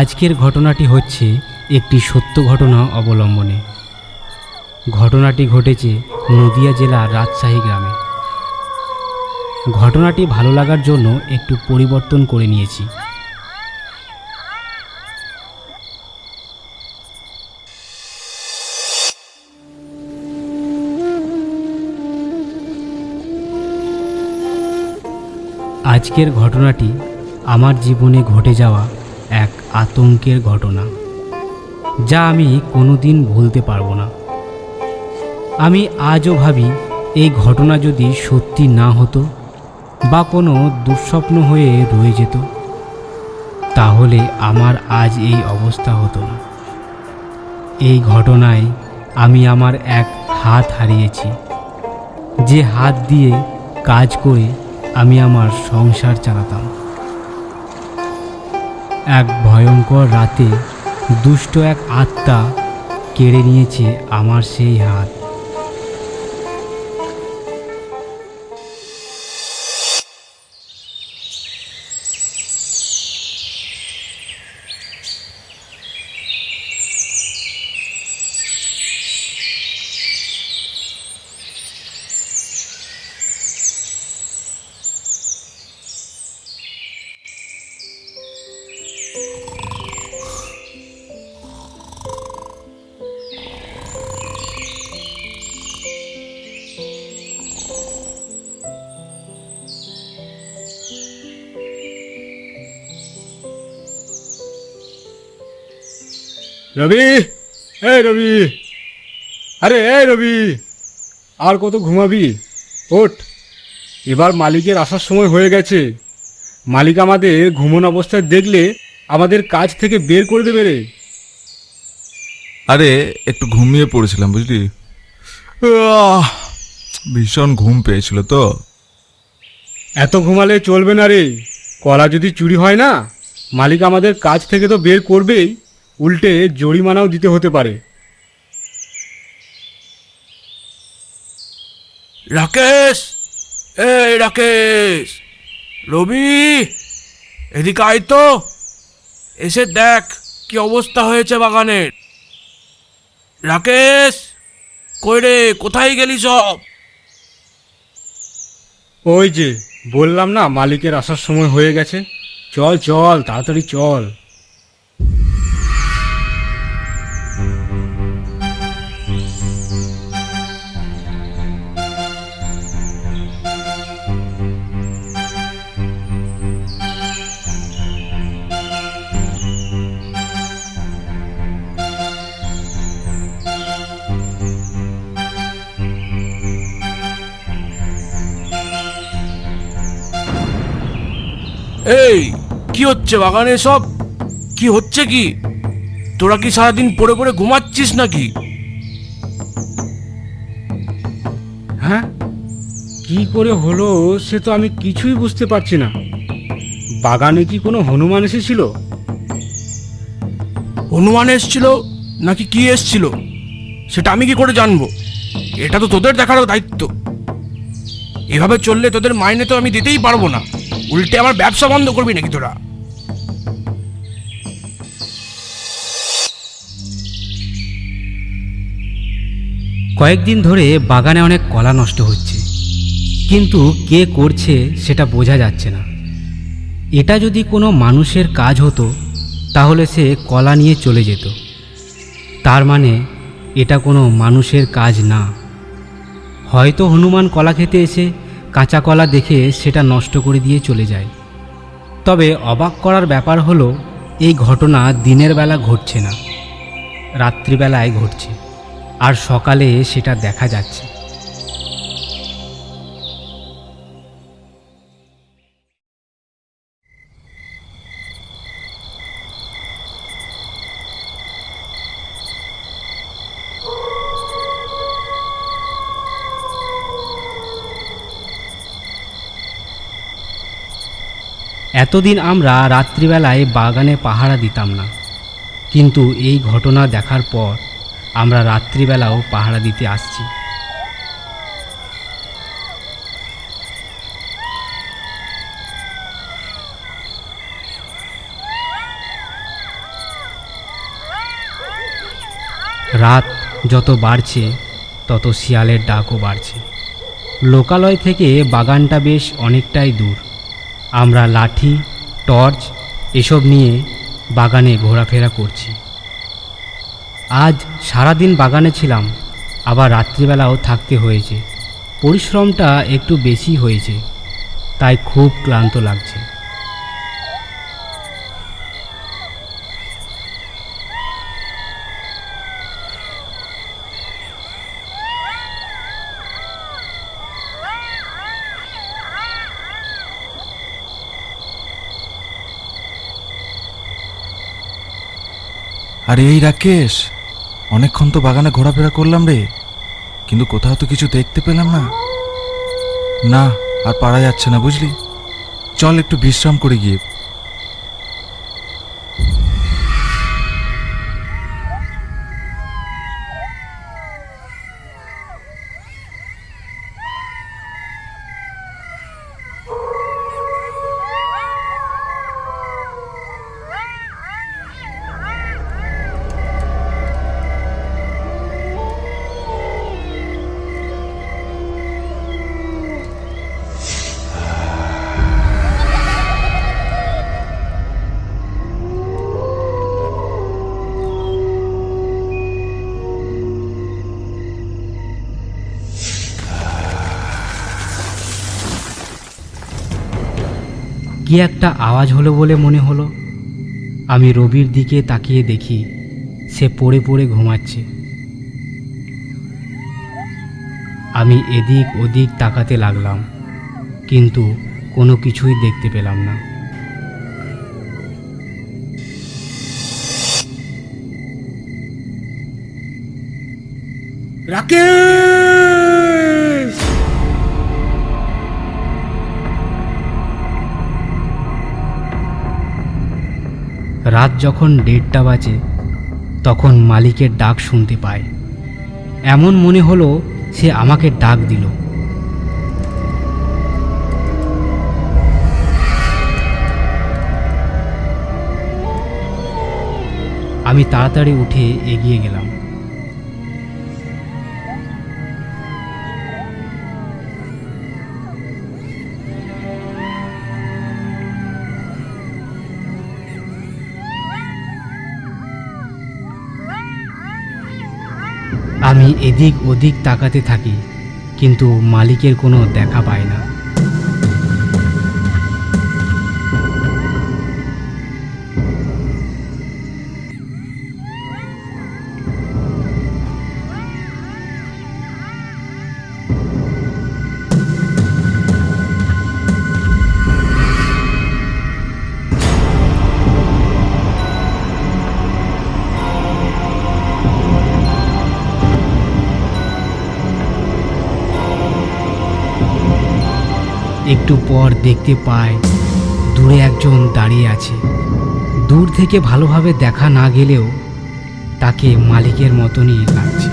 আজকের ঘটনাটি হচ্ছে একটি সত্য ঘটনা অবলম্বনে। ঘটনাটি ঘটেছে নদিয়া জেলার রাজশাহী গ্রামে। ঘটনাটি ভালো লাগার জন্য একটু পরিবর্তন করে নিয়েছি। আজকের ঘটনাটি আমার জীবনে ঘটে যাওয়া আতঙ্কের ঘটনা, যা আমি কোনোদিন ভুলতে পারব না। আমি আজও ভাবি, এই ঘটনা যদি সত্যি না হতো বা কোনো দুঃস্বপ্ন হয়ে রয়ে যেত, তাহলে আমার আজ এই অবস্থা হতো না। এই ঘটনায় আমি আমার এক হাত হারিয়েছি, যে হাত দিয়ে কাজ করে আমি আমার সংসার চালাতাম। এক ভয়ঙ্কর রাতে দুষ্ট এক আত্মা কেড়ে নিয়েছে আমার সেই হাত। রবি এই রবি। আরে এই রবি আর কত ঘুমাবি? ওঠ। এবার মালিকের আসার সময় হয়ে গেছে। মালিক আমাদের ঘুমন অবস্থায় দেখলে আমাদের কাজ থেকে বের করে দেবে রে। আরে একটু ঘুমিয়ে পড়েছিলাম বুঝলি? আহ, ভীষণ ঘুম পেয়েছিল তো। এত ঘুমালে চলবে না রে। কলা যদি চুরি হয় না মালিক আমাদের কাজ থেকে তো বের করবেই। উল্টে জরিমানাও দিতে হতে পারে। রাকেশ! এ রাকেশ! রবি! এদিকে আয় তো। এসে দেখ কি অবস্থা হয়েছে বাগানের। রাকেশ! কই রে কোথায় গেলি সব? ওই যে বললাম না মালিকের আসার সময় হয়ে গেছে। চল চল তাড়াতাড়ি চল। এই কি হচ্ছে বাগানে সব? কি হচ্ছে কি? তোরা কি সারাদিন পড়ে পড়ে ঘুমাচ্ছিস নাকি? হ্যাঁ? কি করে হলো সে তো আমি কিছুই বুঝতে পারছি না। বাগানে কি কোনো হনুমান এসেছিল? হনুমান এসছিল নাকি কি এসছিল? সেটা আমি কি করে জানব? এটা তো তোদের দেখার দায়িত্ব। এভাবে চললে তোদের মাইনে তো আমি দিতেই পারব না। উল্টে আমার ব্যবসা বন্ধ করবি নাকি তোরা? কয়েকদিন ধরে বাগানে অনেক কলা নষ্ট হচ্ছে। কিন্তু কে করছে সেটা বোঝা যাচ্ছে না। এটা যদি কোনো মানুষের কাজ হতো, তাহলে সে কলা নিয়ে চলে যেত। তার মানে এটা কোনো মানুষের কাজ না। হয়তো হনুমান কলা খেতে এসে কাঁচা কলা দেখে সেটা নষ্ট করে দিয়ে চলে যায়। তবে অবাক করার ব্যাপার হলো, এই ঘটনা দিনের বেলা ঘটছে না, রাত্রিবেলায় ঘটছে, আর সকালে সেটা দেখা যাচ্ছে। এতদিন আমরা রাত্রিবেলায় বাগানে পাহারা দিতাম না। কিন্তু এই ঘটনা দেখার পর আমরা রাত্রিবেলাও পাহারা দিতে আসছি। রাত যত বাড়ছে, তত শিয়ালের ডাকও বাড়ছে। লোকালয় থেকে বাগানটা বেশ অনেকটাই দূর। আমরা লাঠি, টর্চ এসব নিয়ে বাগানে ঘোরাফেরা করছি। আজ সারাদিন বাগানে ছিলাম, আবার রাত্রিবেলাও থাকতে হয়েছে। পরিশ্রমটা একটু বেশি হয়েছে, তাই খুব ক্লান্ত লাগছে। আরে এই রাকেশ, অনেকক্ষণ তো বাগানে ঘোরাফেরা করলাম রে, কিন্তু কোথাও তো কিছু দেখতে পেলাম না। না, আর পারা যাচ্ছে না, বুঝলি? চল একটু বিশ্রাম করে গিয়ে কি একটা আওয়াজ হলো বলে মনে হলো? আমি রবির দিকে তাকিয়ে দেখি সে পড়ে পড়ে ঘুমাচ্ছে। আমি এদিক ওদিক তাকাতে লাগলাম, কিন্তু কোনো কিছুই দেখতে পেলাম না। রাকেশ! রাত যখন দেড়টা বাজে, তখন মালিকের ডাক শুনতে পায়। এমন মনে হলো সে আমাকে ডাক দিল। আমি তাড়াতাড়ি উঠে এগিয়ে গেলাম। আমি এদিক ওদিক তাকাতে থাকি কিন্তু মালিকের কোনো দেখা পাই না। একটু পর দেখতে পায় দূরে একজন দাঁড়িয়ে আছে। দূর থেকে ভালোভাবে দেখা না গেলেও তাকে মালিকের মতনই লাগছে।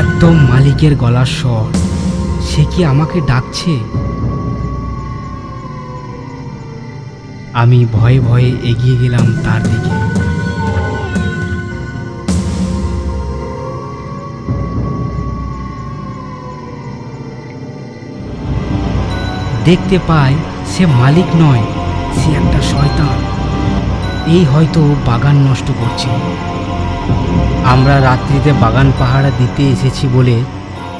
একদম মালিকের গলার স্বর। সে কি আমাকে ডাকছে? আমি ভয়ে ভয়ে এগিয়ে গেলাম তার দিকে। দেখতে পাই সে মালিক নয়, সে একটা শয়তান। এই হয়তো বাগান নষ্ট করছে। আমরা রাত্রিতে বাগান পাহারা দিতে এসেছি বলে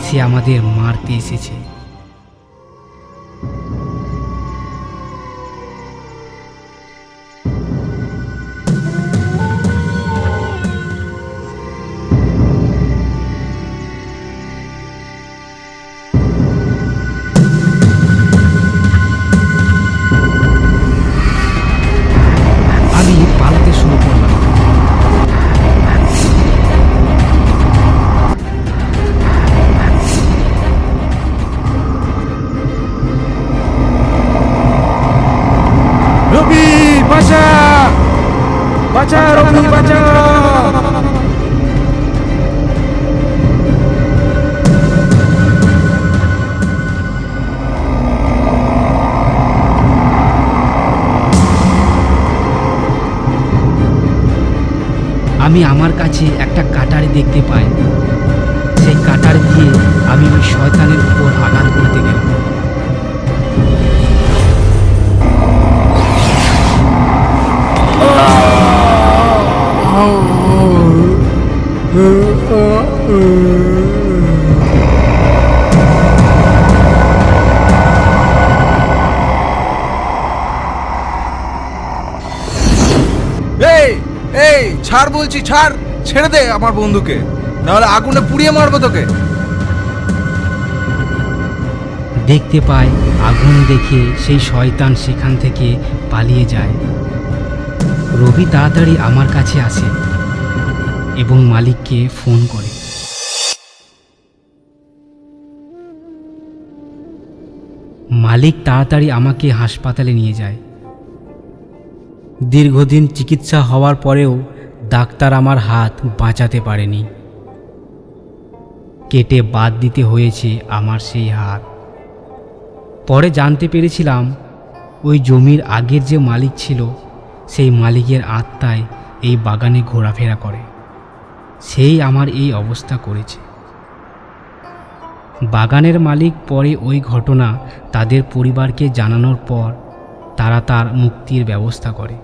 সে আমাদের মারতে এসেছে। আমি আমার কাছে একটা কাটারি দেখতে পাই। সেই কাটার দিয়ে আমি ওই শয়তানের উপর আঘাত করতে গেলাম। এই ছাড় বলছি, ছাড়। ছেড়ে দে আমার বন্ধুকে। নাহলে আগুনে পুড়িয়ে মারবো তোকে। দেখতে পাই, আগুন দেখে সেই শয়তান সেখান থেকে পালিয়ে যায়। রবি তাড়াতাড়ি আমার কাছে আসে এবং মালিককে ফোন করে। মালিক তাড়াতাড়ি আমাকে হাসপাতালে নিয়ে যায়। দীর্ঘদিন চিকিৎসা হওয়ার পরেও ডাক্তার আমার হাত বাঁচাতে পারেনি। কেটে বাদ দিতে হয়েছে আমার সেই হাত। পরে জানতে পেরেছিলাম, ওই জমির আগের যে মালিক ছিল, সেই মালিকের আত্মায় এই বাগানে ঘোরাফেরা করে। সেই আমার এই অবস্থা করেছে। বাগানের মালিক পরে ওই ঘটনা তাদের পরিবারকে জানানোর পর তারা তার মুক্তির ব্যবস্থা করে।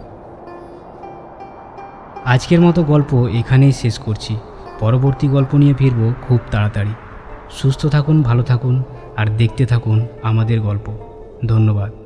আজকের মতো গল্প এখানেই শেষ করছি। পরবর্তী গল্প নিয়ে ফিরব খুব তাড়াতাড়ি। সুস্থ থাকুন, ভালো থাকুন, আর দেখতে থাকুন আমাদের গল্প। ধন্যবাদ।